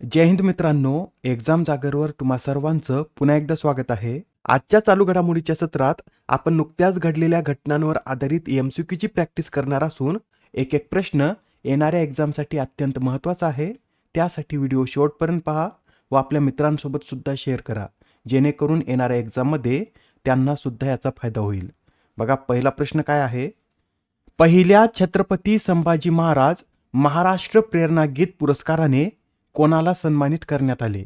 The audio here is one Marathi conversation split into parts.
जय हिंद मित्रांनो एक्झाम जागरवर तुम्हा सर्वांचं पुन्हा एकदा स्वागत आहे. आजच्या चालू घडामोडीच्या सत्रात आपण नुकत्याच घडलेल्या घटनांवर आधारित एमसीक्यूची प्रॅक्टिस करणार असून एक एक प्रश्न येणाऱ्या एक्झामसाठी अत्यंत महत्त्वाचा आहे. त्यासाठी व्हिडिओ शेवटपर्यंत पहा व आपल्या मित्रांसोबत सुद्धा शेअर करा. जेणेकरून येणाऱ्या एक्झाममध्ये त्यांना सुद्धा याचा फायदा होईल. बघा पहिला प्रश्न काय आहे? पहिल्या छत्रपती संभाजी महाराज महाराष्ट्र प्रेरणा गीत पुरस्काराने कोणाला सन्मानित करण्यात आले?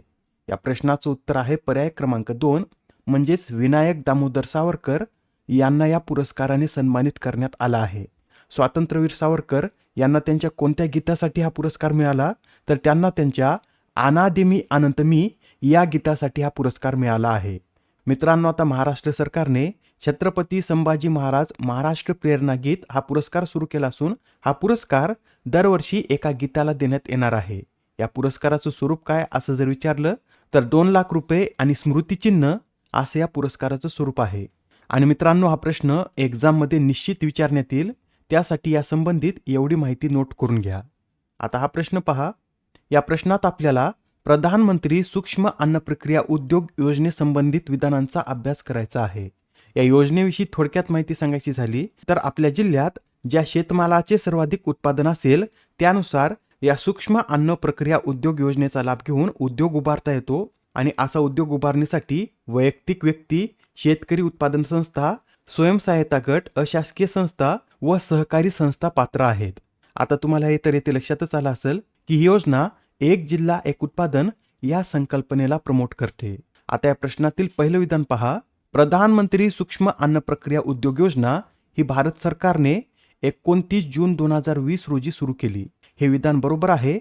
या प्रश्नाचं उत्तर आहे पर्याय क्रमांक दोन म्हणजेच विनायक दामोदर सावरकर यांना या पुरस्काराने सन्मानित करण्यात आला आहे. स्वातंत्र्यवीर सावरकर यांना त्यांच्या कोणत्या गीतासाठी हा पुरस्कार मिळाला? तर त्यांना त्यांच्या अनादिमी अनंतमी या गीतासाठी हा पुरस्कार मिळाला आहे. मित्रांनो आता महाराष्ट्र सरकारने छत्रपती संभाजी महाराज महाराष्ट्र प्रेरणा गीत हा पुरस्कार सुरू केला असून हा पुरस्कार दरवर्षी एका गीताला देण्यात येणार आहे. या पुरस्काराचं स्वरूप काय असं जर विचारलं तर दोन लाख रुपये आणि स्मृतिचिन्ह असं या पुरस्काराचं स्वरूप आहे. आणि मित्रांनो हा प्रश्न एक्झाममध्ये निश्चित विचारण्यात येईल. त्यासाठी या संबंधित एवढी माहिती नोट करून घ्या. आता हा प्रश्न पहा. या प्रश्नात आपल्याला प्रधानमंत्री सूक्ष्म अन्न प्रक्रिया उद्योग योजनेसंबंधित विधानांचा अभ्यास करायचा आहे. या योजनेविषयी थोडक्यात माहिती सांगायची झाली तर आपल्या जिल्ह्यात ज्या शेतमालाचे सर्वाधिक उत्पादन असेल त्यानुसार या सूक्ष्म अन्न प्रक्रिया उद्योग योजनेचा लाभ घेऊन उद्योग उभारता येतो आणि असा उद्योग उभारणीसाठी वैयक्तिक व्यक्ती शेतकरी उत्पादन संस्था स्वयंसहायता गट अशासकीय संस्था व सहकारी संस्था पात्र आहेत. आता तुम्हाला हे तर येथे लक्षातच आलं असेल की ही योजना एक जिल्हा एक उत्पादन या संकल्पनेला प्रमोट करते. आता या प्रश्नातील पहिलं विधान पहा. प्रधानमंत्री सूक्ष्म अन्न प्रक्रिया उद्योग योजना ही भारत सरकारने एकोणतीस जून दोन हजार वीस रोजी सुरू केली. हे विधान बरोबर आहे.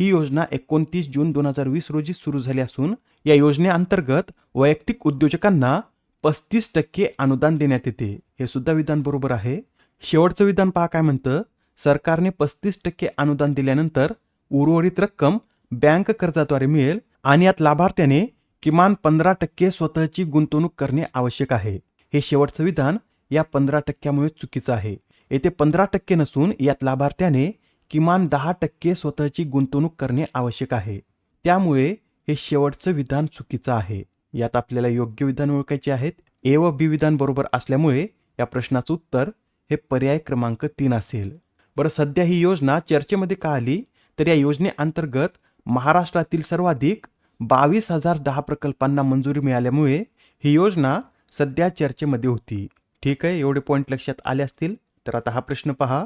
ही योजना एकोणतीस जून दोन हजार वीस रोजी सुरू झाली असून या योजनेअंतर्गत वैयक्तिक उद्योजकांना पस्तीस टक्के अनुदान देण्यात येते. हे सुद्धा विधान बरोबर आहे. शेवटचं विधान पहा काय म्हणतं? सरकारने पस्तीस टक्के अनुदान दिल्यानंतर उर्वरित रक्कम बँक कर्जाद्वारे मिळेल आणि यात लाभार्थ्याने किमान पंधरा टक्के स्वतःची गुंतवणूक करणे आवश्यक आहे. हे शेवटचं विधान या पंधरा टक्क्यामुळे चुकीचं आहे. येथे पंधरा टक्के नसून यात लाभार्थ्याने किमान दहा टक्के स्वतःची गुंतवणूक करणे आवश्यक आहे. त्यामुळे हे शेवटचं विधान चुकीचं आहे. यात आपल्याला योग्य विधान ओळखायचे आहेत. ए व बी विधान बरोबर असल्यामुळे या प्रश्नाचं उत्तर हे पर्याय क्रमांक तीन असेल. बरं सध्या ही योजना चर्चेमध्ये का आली? तर या योजनेअंतर्गत महाराष्ट्रातील सर्वाधिक बावीस हजार दहा प्रकल्पांना मंजुरी मिळाल्यामुळे ही योजना सध्या चर्चेमध्ये होती. ठीक आहे? एवढे पॉईंट लक्षात आले असतील? तर आता हा प्रश्न पहा.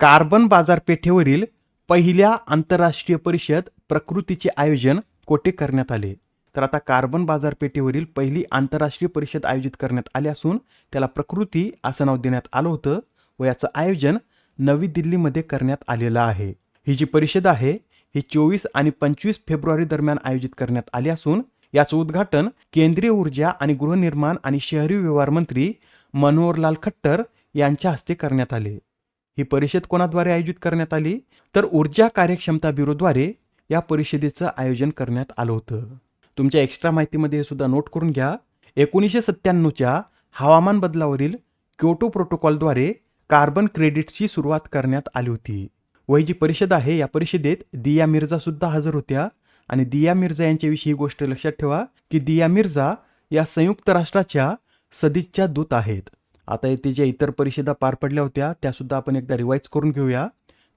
कार्बन बाजारपेठेवरील पहिल्या आंतरराष्ट्रीय परिषद प्रकृतीचे आयोजन कोठे करण्यात आले? तर आता कार्बन बाजारपेठेवरील पहिली आंतरराष्ट्रीय परिषद आयोजित करण्यात आली असून त्याला प्रकृती असं नाव देण्यात आलं होतं व याचं आयोजन नवी दिल्लीमध्ये करण्यात आलेलं आहे. ही जी परिषद आहे ही चोवीस आणि पंचवीस फेब्रुवारी दरम्यान आयोजित करण्यात आली असून याचं उद्घाटन केंद्रीय ऊर्जा आणि गृहनिर्माण आणि शहरी व्यवहार मंत्री मनोहरलाल खट्टर यांच्या हस्ते करण्यात आले. ही परिषद कोणाद्वारे आयोजित करण्यात आली? तर ऊर्जा कार्यक्षमता ब्युरोद्वारे या परिषदेचं आयोजन करण्यात आलं होतं. तुमच्या एक्स्ट्रा माहितीमध्ये हे सुद्धा नोट करून घ्या. एकोणीसशे सत्त्याण्णवच्या हवामान बदलावरील क्योटो प्रोटोकॉलद्वारे कार्बन क्रेडिटची सुरुवात करण्यात आली होती. व ही जी परिषद आहे या परिषदेत दिया मिर्झा सुद्धा हजर होत्या. आणि दिया मिर्झा यांच्याविषयी ही गोष्ट लक्षात ठेवा की दिया मिर्झा या संयुक्त राष्ट्राच्या सदिच्छा दूत आहेत. आता येथे ज्या इतर परिषदा पार पडल्या होत्या त्यासुद्धा आपण एकदा रिवाईज करून घेऊया.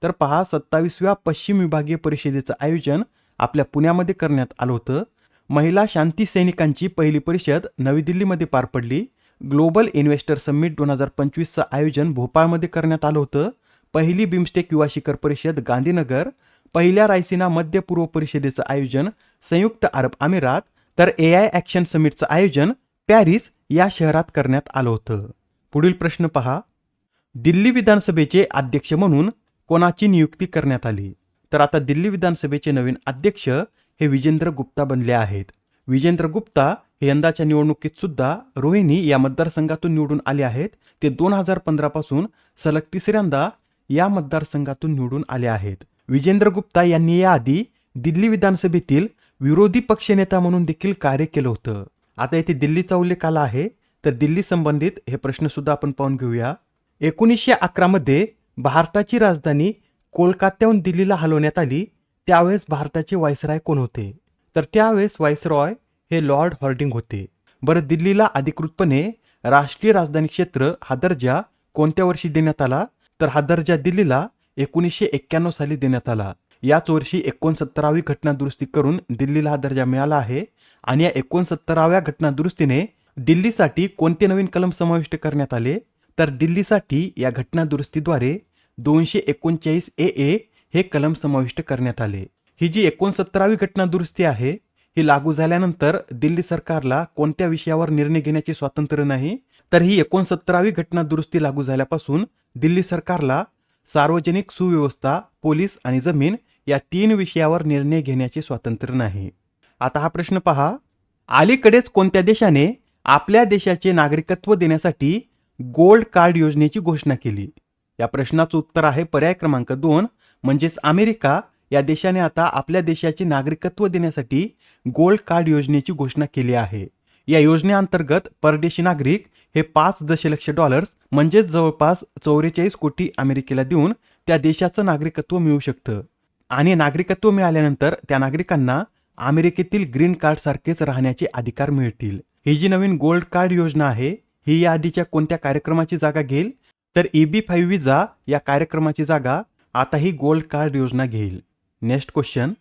तर पहा सत्तावीसव्या पश्चिम विभागीय परिषदेचं आयोजन आपल्या पुण्यामध्ये करण्यात आलं होतं. महिला शांती सैनिकांची पहिली परिषद नवी दिल्लीमध्ये पार पडली. ग्लोबल इन्व्हेस्टर समिट दोन हजार पंचवीसचं आयोजन भोपाळमध्ये करण्यात आलं होतं. पहिली बिमस्टेक युवा शिखर परिषद गांधीनगर. पहिल्या रायसिना मध्य पूर्व परिषदेचं आयोजन संयुक्त अरब अमिरात. तर ए आय ॲक्शन समिटचं आयोजन पॅरिस या शहरात करण्यात आलं होतं. पुढील प्रश्न पहा. दिल्ली विधानसभेचे अध्यक्ष म्हणून कोणाची नियुक्ती करण्यात आली? तर आता दिल्ली विधानसभेचे नवीन अध्यक्ष हे विजेंद्र गुप्ता बनले आहेत. विजेंद्र गुप्ता हे यंदाच्या निवडणुकीत सुद्धा रोहिणी या मतदारसंघातून निवडून आले आहेत. ते दोन हजार पंधरा पासून सलग तिसऱ्यांदा या मतदारसंघातून निवडून आले आहेत. विजेंद्र गुप्ता यांनी याआधी दिल्ली विधानसभेतील विरोधी पक्षनेता म्हणून देखील कार्य केलं होतं. आता येथे दिल्लीचा उल्लेख आला आहे. तर दिल्ली संबंधित हे प्रश्नसुद्धा आपण पाहून घेऊया. एकोणीसशे अकरामध्ये भारताची राजधानी कोलकात्याहून दिल्लीला हलवण्यात आली. त्यावेळेस भारताचे वायसराय कोण होते? तर त्यावेळेस व्हायसरॉय हे लॉर्ड हॉर्डिंग होते. बरं दिल्लीला अधिकृतपणे राष्ट्रीय राजधानी क्षेत्र हा दर्जा कोणत्या वर्षी देण्यात आला? तर हा दर्जा दिल्लीला एकोणीसशे एक्क्याण्णव साली देण्यात आला. याच वर्षी एकोणसत्तरावी घटना दुरुस्ती करून दिल्लीला हा दर्जा मिळाला आहे. आणि या एकोणसत्तराव्या घटना दुरुस्तीने दिल्लीसाठी कोणते नवीन कलम समाविष्ट करण्यात आले? तर दिल्लीसाठी या घटना दुरुस्तीद्वारे दोनशे एकोणचाळीस ए ए हे कलम समाविष्ट करण्यात आले. ही जी एकोणसत्तरावी घटना दुरुस्ती आहे ही लागू झाल्यानंतर दिल्ली सरकारला कोणत्या विषयावर निर्णय घेण्याचे स्वातंत्र्य नाही तर ही एकोणसत्तरावी घटना दुरुस्ती लागू झाल्यापासून दिल्ली सरकारला सार्वजनिक सुव्यवस्था पोलीस आणि जमीन या तीन विषयावर निर्णय घेण्याचे स्वातंत्र्य नाही. आता हा प्रश्न पहा. अलीकडेच कोणत्या देशाने आपल्या देशाचे नागरिकत्व देण्यासाठी गोल्ड कार्ड योजनेची घोषणा केली. या प्रश्नाचं उत्तर आहे पर्याय क्रमांक दोन म्हणजेच अमेरिका या देशाने आता आपल्या देशाचे नागरिकत्व देण्यासाठी गोल्ड कार्ड योजनेची घोषणा केली आहे. या योजनेअंतर्गत परदेशी नागरिक हे पाच दशलक्ष डॉलर्स म्हणजेच जवळपास चौवेचाळीस कोटी अमेरिकेला देऊन त्या देशाचं नागरिकत्व मिळू शकतं. आणि नागरिकत्व मिळाल्यानंतर त्या नागरिकांना अमेरिकेतील ग्रीन कार्ड सारखेच राहण्याचे अधिकार मिळतील. ही जी नवीन गोल्ड कार्ड योजना आहे ही या आधीच्या कोणत्या कार्यक्रमाची जागा घेईल? तर ईबी फाईव्ह विजा या कार्यक्रमाची जागा आता ही गोल्ड कार्ड योजना घेईल. नेक्स्ट क्वेश्चन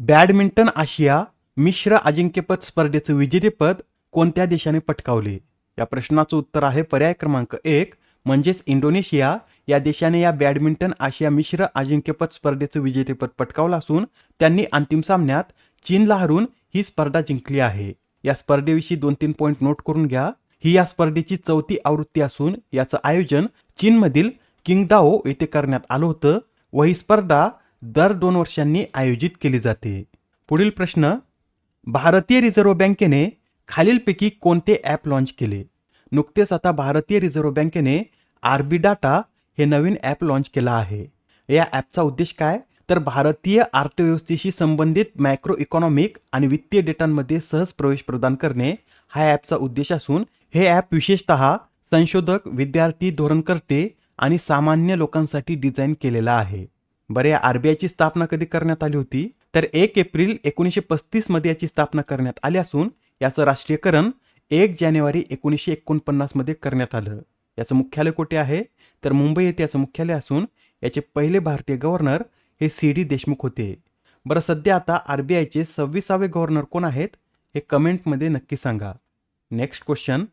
बॅडमिंटन आशिया मिश्र अजिंक्यपद स्पर्धेचं विजेतेपद कोणत्या देशाने पटकावले? या प्रश्नाचं उत्तर आहे पर्याय क्रमांक एक म्हणजेच इंडोनेशिया. या देशाने या बॅडमिंटन आशिया मिश्र अजिंक्यपद स्पर्धेचं विजेतेपद पटकावलं असून त्यांनी अंतिम सामन्यात चीनला हरून ही स्पर्धा जिंकली आहे. या स्पर्धेविषयी दोन तीन पॉईंट नोट करून घ्या. ही या स्पर्धेची चौथी आवृत्ती असून याचं आयोजन चीनमधील किंगदाओ येथे करण्यात आलं होतं. व ही स्पर्धा दर दोन वर्षांनी आयोजित केली जाते. पुढील प्रश्न भारतीय रिझर्व्ह बँकेने खालीलपैकी कोणते ॲप लॉन्च केले? नुकतेच आता भारतीय रिझर्व्ह बँकेने आर बी डाटा हे नवीन ॲप लॉन्च केलं आहे. या ॲपचा उद्देश काय? तर भारतीय अर्थव्यवस्थेशी संबंधित मॅक्रो इकॉनॉमिक आणि वित्तीय डेटांमध्ये सहज प्रवेश प्रदान करणे हा ॲपचा उद्देश असून हे ॲप विशेषतः संशोधक विद्यार्थी धोरणकर्ते आणि सामान्य लोकांसाठी डिझाईन केलेलं आहे. बरे आर बी आरबीआयची स्थापना कधी करण्यात आली होती? तर एक एप्रिल एकोणीसशे पस्तीसमध्ये याची स्थापना करण्यात आली असून याचं राष्ट्रीयकरण एक जानेवारी एकोणीसशे एकोणपन्नासमध्ये करण्यात आलं. याचं मुख्यालय कुठे आहे? तर मुंबई येथे याचं मुख्यालय असून याचे पहिले भारतीय गव्हर्नर हे सी डी देशमुख होते. बरं सध्या आता आरबीआयचे सव्वीसावे गव्हर्नर कोण आहेत हे कमेंटमध्ये नक्की सांगा. नेक्स्ट क्वेश्चन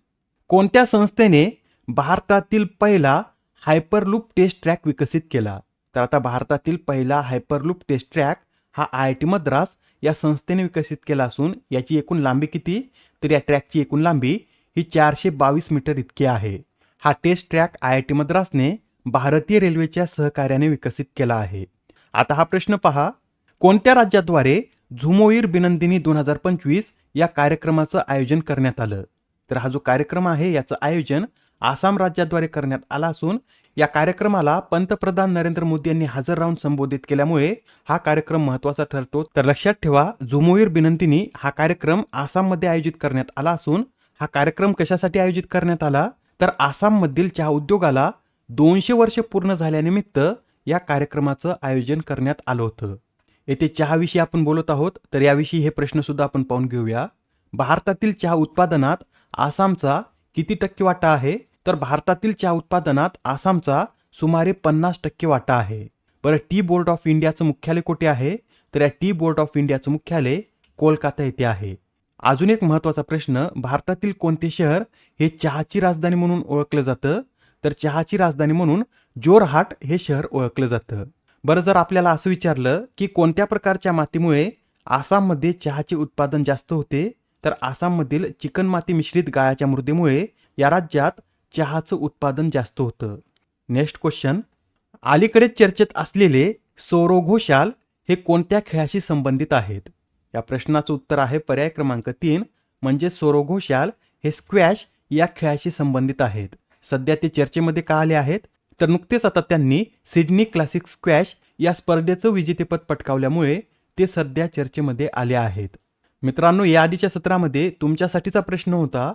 कोणत्या संस्थेने भारतातील पहिला हायपरलूप टेस्ट ट्रॅक विकसित केला? तर आता भारतातील पहिला हायपरलूप टेस्ट ट्रॅक हा आय आय टी मद्रास या संस्थेने विकसित केला असून याची एकूण लांबी किती? तर या ट्रॅकची एकूण लांबी ही चारशे बावीस मीटर इतकी आहे. हा test track I I T मद्रासने भारतीय रेल्वेच्या सहकार्याने विकसित केला आहे. आता हा प्रश्न पहा. कोणत्या राज्याद्वारे झुमोईर बिनंदिनी दोन हजार पंचवीस या कार्यक्रमाचं आयोजन करण्यात आलं? तर हा जो कार्यक्रम आहे याचं आयोजन आसाम राज्याद्वारे करण्यात आला असून या कार्यक्रमाला पंतप्रधान नरेंद्र मोदी यांनी हजर राहून संबोधित केल्यामुळे हा कार्यक्रम महत्त्वाचा ठरतो. तर लक्षात ठेवा झुमोईर बिनंतिनी हा कार्यक्रम आसाममध्ये आयोजित करण्यात आला असून हा कार्यक्रम कशासाठी आयोजित करण्यात आला? तर आसाममधील चहा उद्योगाला दोनशे वर्ष पूर्ण झाल्यानिमित्त या कार्यक्रमाचं आयोजन करण्यात आलं होतं. येथे चहाविषयी आपण बोलत आहोत तर याविषयी हे प्रश्न सुद्धा आपण पाहून घेऊया. भारतातील चहा उत्पादनात आसामचा किती टक्के वाटा आहे? तर भारतातील चहा उत्पादनात आसामचा सुमारे पन्नास टक्के वाटा आहे. बरं टी बोर्ड ऑफ इंडियाचं मुख्यालय कुठे आहे? तर या टी बोर्ड ऑफ इंडियाचं मुख्यालय कोलकाता येथे आहे. अजून एक महत्त्वाचा प्रश्न भारतातील कोणते शहर हे चहाची राजधानी म्हणून ओळखलं जातं? तर चहाची राजधानी म्हणून जोरहाट हे शहर ओळखलं जातं. बरं जर आपल्याला असं विचारलं की कोणत्या प्रकारच्या मातीमुळे आसाममध्ये चहाचे उत्पादन जास्त होते तर आसाममधील चिकनमाती मिश्रित गाळाच्या मृदेमुळे या राज्यात चहाचं उत्पादन जास्त होतं. Next question. अलीकडेच चर्चेत असलेले सोरो घोषाल हे कोणत्या खेळाशी संबंधित आहेत? या प्रश्नाचं उत्तर आहे पर्याय क्रमांक तीन म्हणजे सोरो घोषाल हे स्क्वॅश या खेळाशी संबंधित आहेत. सध्या ते चर्चेमध्ये का आले आहेत? तर नुकतेच आता त्यांनी सिडनी क्लासिक स्क्वॅश या स्पर्धेचं विजेतेपद पटकावल्यामुळे ते सध्या चर्चेमध्ये आले आहेत. मित्रांनो या आधीच्या सत्रामध्ये तुमच्यासाठीचा प्रश्न होता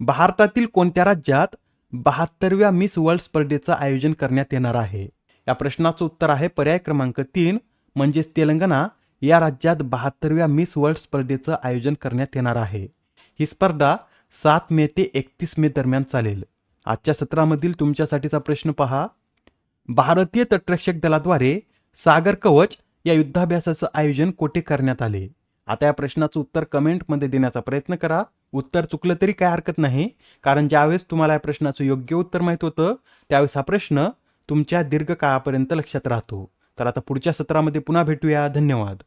भारतातील कोणत्या राज्यात बहात्तरव्या मिस वर्ल्ड स्पर्धेचं आयोजन करण्यात येणार आहे? या प्रश्नाचं उत्तर आहे पर्याय क्रमांक तीन म्हणजेच तेलंगणा. या राज्यात बहात्तरव्या मिस वर्ल्ड स्पर्धेचं आयोजन करण्यात येणार आहे. ही स्पर्धा सात मे ते एकतीस मे दरम्यान चालेल. आजच्या सत्रामधील तुमच्यासाठीचा प्रश्न पहा. भारतीय तटरक्षक दलाद्वारे सागर कवच या युद्धाभ्यासाचं आयोजन कोठे करण्यात आले? आता या प्रश्नाचं उत्तर कमेंटमध्ये देण्याचा प्रयत्न करा. उत्तर चुकलं तरी काय हरकत नाही कारण ज्यावेळेस तुम्हाला या प्रश्नाचं योग्य उत्तर माहीत होतं त्यावेळेस हा प्रश्न तुमच्या दीर्घकाळापर्यंत लक्षात राहतो. तर आता पुढच्या सत्रामध्ये पुन्हा भेटूया. धन्यवाद.